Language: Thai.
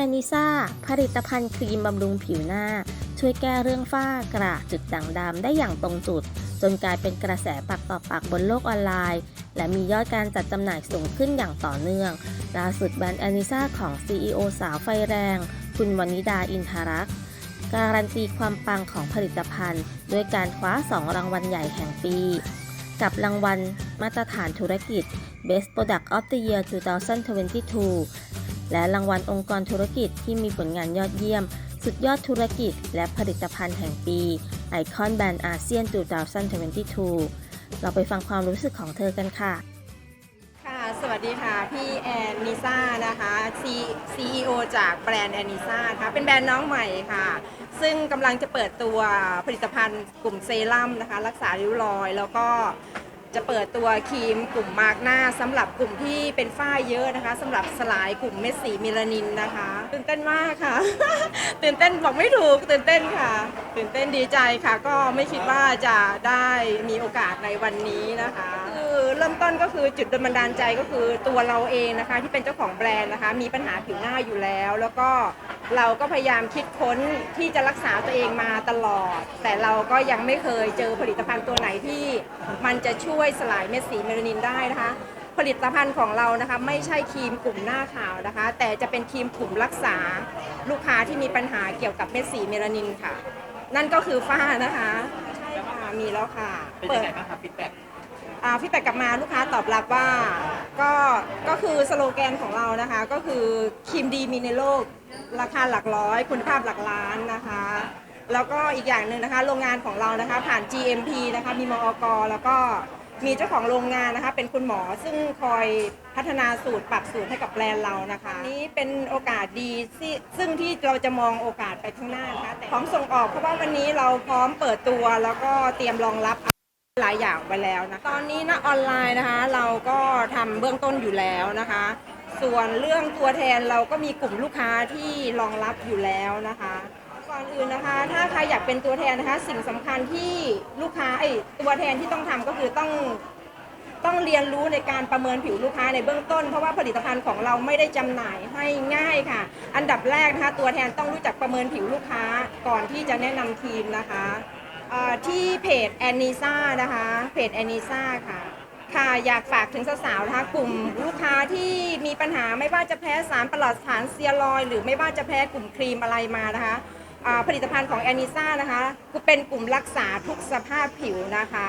แอนิซ่าผลิตภัณฑ์ครีมบำรุงผิวหน้า ช่วยแก้เรื่องฝ้ากระจุดด่างดำได้อย่างตรงจุด จนกลายเป็นกระแสปากต่อปากบนโลกออนไลน์ และมียอดการจัดจำหน่ายสูงขึ้นอย่างต่อเนื่องล่าสุดแบรนด์แอนิซ่าของ CEO สาวไฟแรง คุณวนิดาอินทารักษ์การันตีความปังของผลิตภัณฑ์ ด้วยการคว้า 2 รางวัลใหญ่แห่งปี กับรางวัลมาตรฐานธุรกิจ Best Product of the Year 2022 และรางวัลองค์กรธุรกิจที่มีผลงานยอดเยี่ยม สุดยอดธุรกิจ และผลิตภัณฑ์แห่งปี ไอคอนแบรนด์อาเซียน 2022 เราไปฟังความรู้สึกของเธอกันค่ะ ค่ะ สวัสดีค่ะ พี่แอนนิซ่านะคะ CEO จากแบรนด์แอนนิซ่านะคะเป็นแบรนด์น้องใหม่ค่ะ ซึ่งกำลังจะเปิดตัวผลิตภัณฑ์กลุ่มเซรั่มนะคะ รักษาริ้วรอย แล้วก็ จะเปิดตัวครีมกลุ่มมาร์กหน้าสำหรับกลุ่มที่เป็นฝ้าเยอะนะคะสำหรับสลายกลุ่มเม็ดสีเมลานินนะคะตื่นเต้นมากค่ะ ตื่นเต้นบอกไม่ถูกตื่นเต้นค่ะ ตื่นเต้นดีใจค่ะ ก็ไม่คิดว่าจะได้มีโอกาสในวันนี้นะคะ คือเริ่มต้นก็คือจุดดลบันดาลใจก็คือตัวเราเองนะคะ ที่เป็นเจ้าของแบรนด์นะคะ มีปัญหาผิวหน้าอยู่แล้ว แล้วก็เราก็พยายามคิดค้นที่จะรักษาตัวเองมาตลอด แต่เราก็ยังไม่เคยเจอผลิตภัณฑ์ตัวไหนที่ มันจะช่วยสลายเม็ดสีเมลานินได้นะคะ ผลิตภัณฑ์ของเรานะคะ ไม่ใช่ครีมกลุ่มหน้าขาวนะคะ แต่จะเป็นครีมกลุ่มรักษา ลูกค้าที่มีปัญหาเกี่ยวกับเม็ดสีเมลานินค่ะ นั่นก็คือฝ้านะคะใช่ค่ะมีแล้วค่ะเป็นยังไงบ้างครับฟีดแบ็ก อ่าฟีดแบ็กกลับมาลูกค้าตอบรับว่าก็ก็คือสโลแกนของเรานะคะ ก็คือครีมดีมีในโลกราคาหลักร้อย คุณภาพหลักล้านนะคะ แล้วก็อีกอย่างหนึ่งนะคะ โรงงานของเรานะคะ ผ่าน GMP นะคะมีมอกแล้วก็มีเจ้าของโรงงานนะคะ เป็นคุณหมอซึ่งคอยพัฒนาสูตรปรับสูตรให้กับแบรนด์เรานะคะ นี่เป็นโอกาสดีที่ซึ่งที่เราจะมองโอกาสไปข้างหน้านะคะแต่ของส่งออกเพราะว่าวันนี้เราพร้อมเปิดตัวแล้วก็เตรียมรองรับ หลายอย่างไปแล้วนะตอนนี้นะออนไลน์นะคะ เราก็ทำเบื้องต้นอยู่แล้วนะคะ ส่วนเรื่องตัวแทนเราก็มีกลุ่มลูกค้าที่รองรับอยู่แล้วนะคะ ก่อนอื่นนะคะ ถ้าใครอยากเป็นตัวแทนนะคะ สิ่งสำคัญที่ลูกค้าไอ้ยตัวแทนที่ต้องทำก็คือต้อง ต้องเรียนรู้ในการประเมินผิวลูกค้าในเบื้องต้น เพราะว่าผลิตภัณฑ์ของเราไม่ได้จำหน่ายให้ง่ายค่ะ อันดับแรกนะคะตัวแทนต้องรู้จักประเมินผิวลูกค้าก่อนที่จะแนะนำทีมนะคะ เอ่อที่เพจแอนนิซ่านะคะ เพจแอนนิซ่าค่ะ ค่ะอยากฝากถึงสาวๆนะคะกลุ่มลูกค้าที่มีปัญหาไม่ว่าจะแพ้สารประหลอดสารเซียรอยด์หรือไม่ว่าจะแพ้กลุ่มครีมอะไรมานะคะอ่าผลิตภัณฑ์ของแอนนิซ่านะคะเป็นกลุ่มรักษาทุกสภาพผิวนะคะ